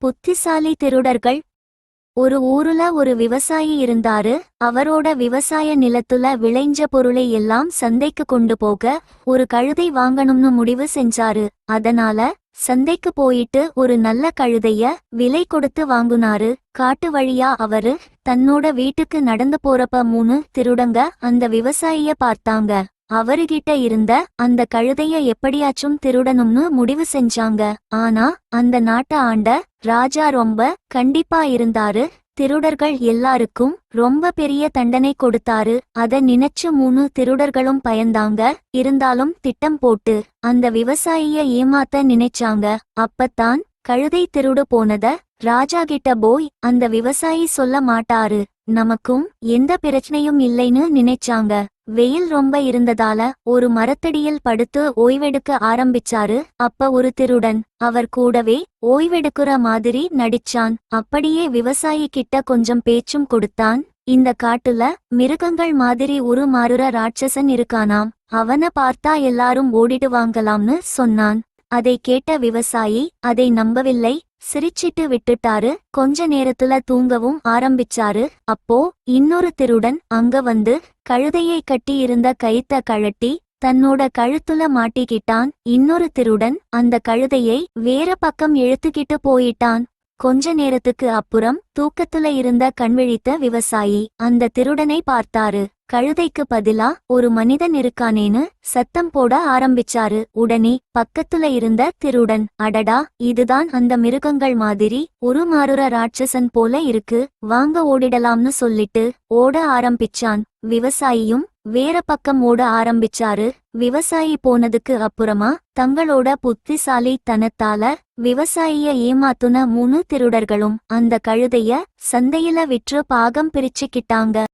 புத்திசாலி திருடர்கள். ஒரு ஊருல ஒரு விவசாயி இருந்தாரு. அவரோட விவசாய நிலத்துல விளைஞ்ச பொருளை எல்லாம் சந்தைக்கு கொண்டு போக ஒரு கழுதை வாங்கணும்னு முடிவு செஞ்சாரு. அதனால சந்தைக்கு போயிட்டு ஒரு நல்ல கழுதைய விலை கொடுத்து வாங்குனாரு. காட்டு வழியா அவரு தன்னோட வீட்டுக்கு நடந்து போறப்ப மூணு திருடங்க அந்த விவசாயிய பார்த்தாங்க. அவருகிட்ட இருந்த அந்த கழுதைய எப்படியாச்சும் திருடணும்னு முடிவு செஞ்சாங்க. ஆனா அந்த நாட்ட ஆண்ட ராஜா ரொம்ப கண்டிப்பா இருந்தாரு. திருடர்கள் எல்லாருக்கும் ரொம்ப பெரிய தண்டனை கொடுத்தாரு. அத நினைச்சு மூணு திருடர்களும் பயந்தாங்க. இருந்தாலும் திட்டம் போட்டு அந்த விவசாயிய ஏமாத்த நினைச்சாங்க. அப்பத்தான் கழுதை திருடு போனத ராஜா கிட்ட போய் அந்த விவசாயி சொல்ல மாட்டாரு. நமக்கும் எந்த பிரச்சனையும் இல்லைன்னு நினைச்சாங்க. வெயில் ரொம்ப இருந்ததால ஒரு மரத்தடியில் படுத்து ஓய்வெடுக்க ஆரம்பிச்சாரு. அப்ப ஒரு திருடன். அவர் கூடவே ஓய்வெடுக்கிற மாதிரி நடிச்சான். அப்படியே விவசாயி கிட்ட கொஞ்சம் பேச்சும் கொடுத்தான். இந்த காட்டுல மிருகங்கள் மாதிரி உருமாறுற ராட்சசன் இருக்கானாம். அவன பார்த்தா எல்லாரும் ஓடிடுவாங்கலாம்னு சொன்னான். அதை கேட்ட விவசாயி அதை நம்பவில்லை. சிரிச்சிட்டு விட்டுட்டாரு. கொஞ்ச நேரத்துல தூங்கவும் ஆரம்பிச்சாரு. அப்போ இன்னொரு திருடன் அங்க வந்து கழுதையை கட்டி இருந்த கயித்த கழட்டி தன்னோட கழுத்துல மாட்டிக்கிட்டான். இன்னொரு திருடன் அந்த கழுதையை வேற பக்கம் இழுத்துக்கிட்டு போயிட்டான். கொஞ்ச நேரத்துக்கு அப்புறம் தூக்கத்துல இருந்த கண்விழித்த விவசாயி அந்த திருடனை பார்த்தாரு. கழுதைக்கு பதிலா ஒரு மனிதன் இருக்கானேன்னு சத்தம் போட ஆரம்பிச்சாரு. உடனே பக்கத்துல இருந்த திருடன் அடடா இதுதான் அந்த மிருகங்கள் மாதிரி உருமாறுற ராட்சசன் போல இருக்கு வாங்க ஓடிடலாம்னு சொல்லிட்டு ஓட ஆரம்பிச்சான். விவசாயியும் வேற பக்கம் ஓட ஆரம்பிச்சாரு. விவசாயி போனதுக்கு அப்புறமா தங்களோட புத்திசாலி தனத்தால விவசாயிய ஏமாத்துன மூணு திருடர்களும் அந்த கழுதைய சந்தையில விற்று பாகம் பிரிச்சுக்கிட்டாங்க.